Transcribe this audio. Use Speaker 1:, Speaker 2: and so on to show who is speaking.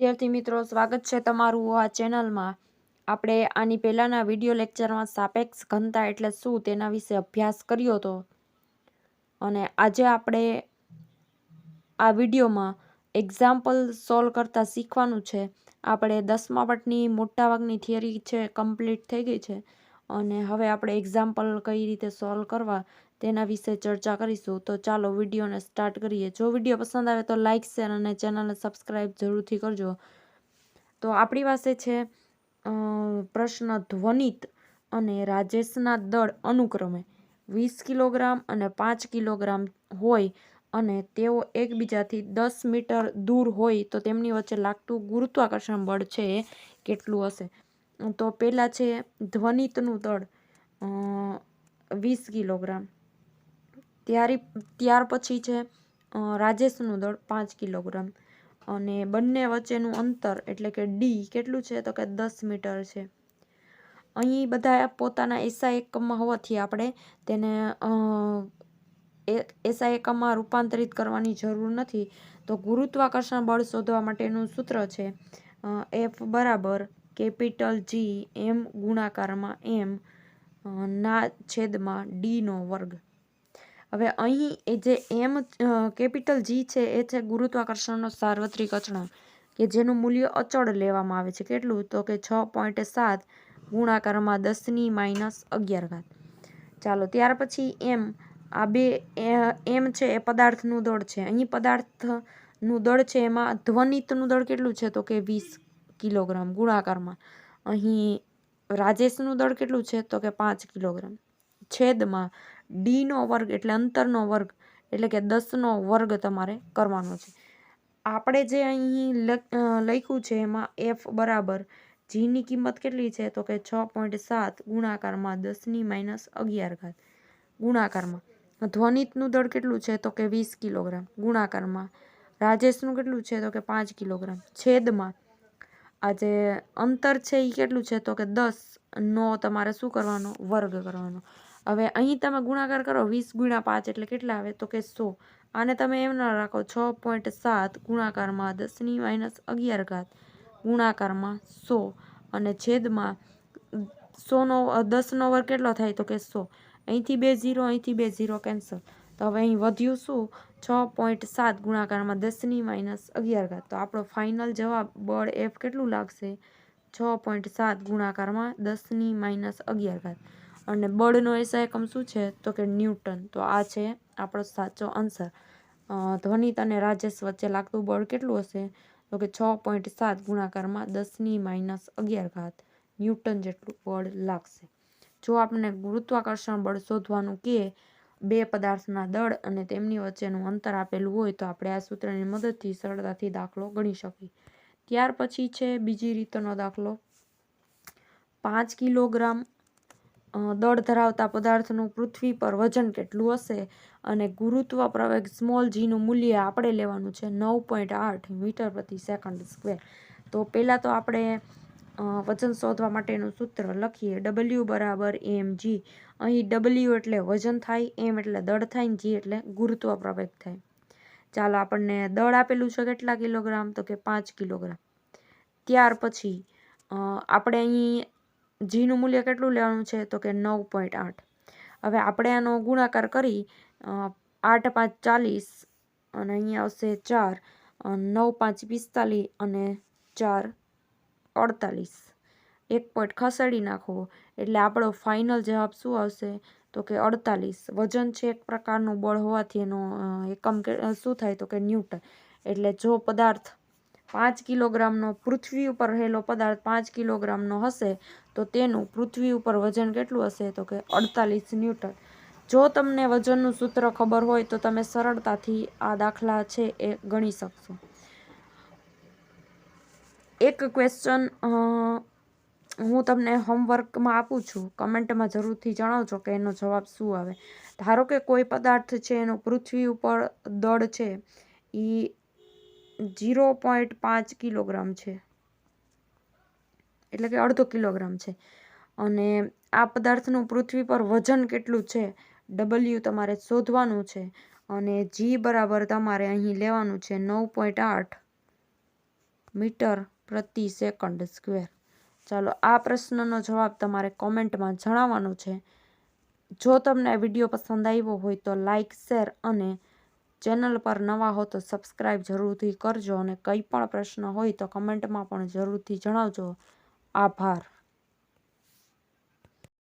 Speaker 1: વિદ્યાર્થી મિત્રો, સ્વાગત છે તમારું આ ચેનલમાં. આપણે આની પહેલાંના વીડિયો લેક્ચરમાં સાપેક્ષ ઘનતા એટલે શું તેના વિશે અભ્યાસ કર્યો હતો અને આજે આપણે આ વિડીયોમાં એક્ઝામ્પલ સોલ્વ કરતાં શીખવાનું છે. આપણે દસમા પટની મોટાભાગની થિયરી છે કમ્પ્લીટ થઈ ગઈ છે. અને હવે આપણે એક્ઝામ્પલ કઈ રીતે સોલ્વ કરવા તેના વિશે ચર્ચા કરીશું. તો ચાલો વિડીયોને સ્ટાર્ટ કરીએ. જો વીડિયો પસંદ આવે તો લાઇક શેર અને ચેનલને સબસ્ક્રાઈબ જરૂરથી કરજો. તો આપણી પાસે છે પ્રશ્ન ધ્વનિત અને રાજેશના દળ અનુક્રમે વીસ કિલોગ્રામ અને પાંચ કિલોગ્રામ હોય અને તેઓ એકબીજાથી દસ મીટર દૂર હોય તો તેમની વચ્ચે લાગતું ગુરુત્વાકર્ષણ બળ છે એ કેટલું હશે? તો પહેલાં છે ધ્વનિતનું દળ વીસ કિલોગ્રામ. ત્યારી, ત્યાર પછી છે રાજેશનું દળ પાંચ કિલોગ્રામ. અને બંને વચ્ચેનું અંતર એટલે કે ડી કેટલું છે તો કે દસ મીટર છે. અહીં બધા પોતાના એસા એકમમાં હોવાથી આપણે તેને એસા એકમમાં રૂપાંતરિત કરવાની જરૂર નથી. તો ગુરુત્વાકર્ષણ બળ શોધવા માટેનું સૂત્ર છે એફ બરાબર કેપિટલ જી એમ ગુણાકારમાં એમ ના છેદમાં ડીનો વર્ગ. હવે અહીં એ જે એમ કેપિટલ જી છે, એ છે ગુરુત્વાકર્ષણનો સાર્વત્રિક અચળાંક કે જેનું મૂલ્ય અચળ લેવામાં આવે છે. કેટલું? તો કે છ પોઈન્ટ સાત ગુણાકારમાં દસની માઇનસ અગિયાર ઘાત. ચાલો, ત્યાર પછી એમ, આ બે એમ છે, એ પદાર્થનું દળ છે. અહીં પદાર્થનું દળ છે, એમાં ધ્વનિતનું દળ કેટલું છે? તો કે વીસ કિલોગ્રામ ગુણાકારમાં. અહીં રાજેશનું દળ કેટલું છે? તો કે પાંચ કિલોગ્રામ. છેદમાં ડીનો વર્ગ એટલે અંતરનો વર્ગ, એટલે કે દસનો વર્ગ તમારે કરવાનો છે. આપણે જે અહીં લખ્યું છે એમાં એફ બરાબર જીની કિંમત કેટલી છે? તો કે છ પોઈન્ટ સાત ગુણાકારમાં દસની માઇનસ અગિયાર ઘાત ગુણાકારમાં. ધ્વનિતનું દળ કેટલું છે? તો કે વીસ કિલોગ્રામ. ગુણાકારમાં રાજેશનું કેટલું છે? તો કે પાંચ કિલોગ્રામ. છેદમાં આ જે અંતર છે એ કેટલું છે? તો કે દસ. નો તમારે શું કરવાનો? વર્ગ કરવાનો. હવે અહીં તમે ગુણાકાર કરો, વીસ ગુણ્યા પાંચ એટલે કેટલા આવે? તો કે સો. આને તમે એમ ના રાખો, છ પોઈન્ટ સાત ગુણાકારમાં દસની માઇનસ અગિયાર ઘાત ગુણાકારમાં સો. અને છેદમાં સોનો, દસનો વર્ગ કેટલો થાય? તો કે સો. અહીંથી બે ઝીરો, અહીંથી બે ઝીરો, કેન્સલ. તો હવે અહીં વધ્યું શું? છ પોઈન્ટ સાત ગુણાકારમાં દસની માઇનસ અગિયાર ઘાત. તો આપણો ફાઇનલ જવાબ બળ એફ કેટલું લાગશે? છ પોઈન્ટ સાત ગુણાકારમાં દસની માઇનસ અગિયાર ઘાત. અને બળનો એસા એકમ શું છે? તો કે ન્યૂટન. તો આ છે આપણો સાચો આન્સર. ધ્વનિત અને રાજેશ વચ્ચે લાગતું બળ કેટલું હશે? તો કે છ પોઈન્ટ સાત ગુણાકારમાં દસની માઇનસ અગિયાર ઘાત. ન્યૂટન જેટલું બળ લાગશે. જો આપણે ગુરુત્વાકર્ષણ બળ શોધવાનું કહે બે પદાર્થના દળ અને તેમની વચ્ચેનું અંતર આપેલું હોય તો આપણે આ સૂત્રની મદદથી સરળતાથી દાખલો ગણી શકીએ. ત્યાર પછી છે બીજી રીતનો દાખલો. પાંચ કિલોગ્રામ દળ ધરાવતા પદાર્થનું પૃથ્વી પર વજન કેટલું હશે અને ગુરુત્વ પ્રવેગ સ્મોલ જીનું મૂલ્ય આપણે લેવાનું છે નવ પોઈન્ટ આઠ મીટર પ્રતિ સેકન્ડ સ્ક્વેર. તો પહેલાં તો આપણે વજન શોધવા માટેનું સૂત્ર લખીએ. ડબલ્યુ બરાબર એમ જી અહીં ડબલ્યુ એટલે વજન થાય એમ એટલે દળ થાય ને જી એટલે ગુરુત્વ પ્રવેગ થાય. ચાલો આપણને દળ આપેલું છે કેટલા કિલોગ્રામ? તો કે પાંચ કિલોગ્રામ. ત્યાર પછી આપણે અહીં જીનું મૂલ્ય કેટલું લેવાનું છે? તો કે નવ પોઈન્ટ આઠ. હવે આપણે આનો ગુણાકાર કરી આઠ પાંચ ચાલીસ અને અહીંયા આવશે ચાર નવ પાંચ પિસ્તાલીસ અને ચાર અડતાલીસ. એક પોઈન્ટ ખસેડી નાખવો એટલે આપણો ફાઇનલ જવાબ શું આવશે? તો કે અડતાલીસ. વજન છે એક પ્રકારનું બળ હોવાથી એનો એકમ શું થાય? તો કે ન્યૂટન. એટલે જો પદાર્થ પાંચ કિલોગ્રામનો પૃથ્વી ઉપર રહેલો પદાર્થ પાંચ કિલોગ્રામનો હશે, તો તેનું પૃથ્વી ઉપર વજન કેટલું હશે? તો કે અડતાલીસ ન્યૂટન. જો તમને વજનનું સૂત્ર ખબર હોય, તો તમે સરળતાથી આ દાખલા છે એ ગણી શકશો. એક ક્વેશ્ચન હું તમને હોમવર્કમાં આપું છું. કમેન્ટમાં જરૂરથી જણાવજો કે એનો જવાબ શું આવે. ધારો કે કોઈ પદાર્થ છે, એનું પૃથ્વી ઉપર દળ છે એ ઝીરો પોઈન્ટ પાંચ કિલોગ્રામ છે. એટલે કે અડધો કિલોગ્રામ છે. અને આ પદાર્થનું પૃથ્વી પર વજન કેટલું છે? ડબલ્યુ તમારે શોધવાનું છે. અને જી બરાબર તમારે અહીં લેવાનું છે નવ પોઈન્ટ આઠ મીટર. પ્રતિ સેકન્ડ સ્ક્વેર. ચાલો, આ પ્રશ્નનો જવાબ તમારે કોમેન્ટમાં જણાવવાનો છે. જો તમને વીડિયો પસંદ આવ્યો હોય તો લાઇક શેર અને ચેનલ પર નવા હો તો સબસ્ક્રાઈબ જરૂરથી કરજો અને કંઈ પણ પ્રશ્ન હોય તો કમેન્ટમાં પણ જરૂરથી જણાવજો. આભાર.